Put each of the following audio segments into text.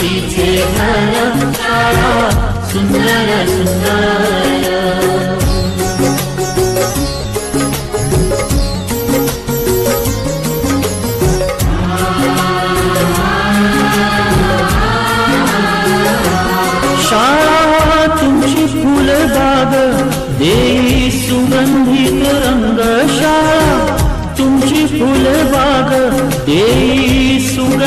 तिचे सुंदर सुंदर. शाळा तुमची फुलबाग देई सुगंधित रंग शाळा तुमची फुलबाग देई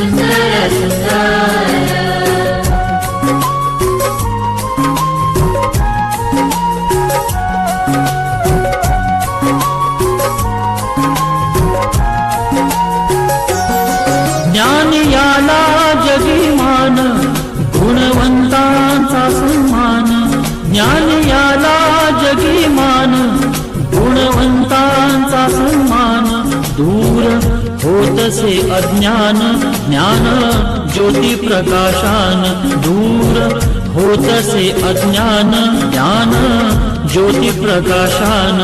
सुंदर सुंदर. ज्ञान याला जगिमान गुणवंतांचा सन्मान. ज्ञान याला जगिमान गुणवंतांचा सन्मान. दूर होतसे अज्ञान ज्ञान ज्योती प्रकाशान दूर। होतसे अज्ञान ज्ञान ज्योती प्रकाशान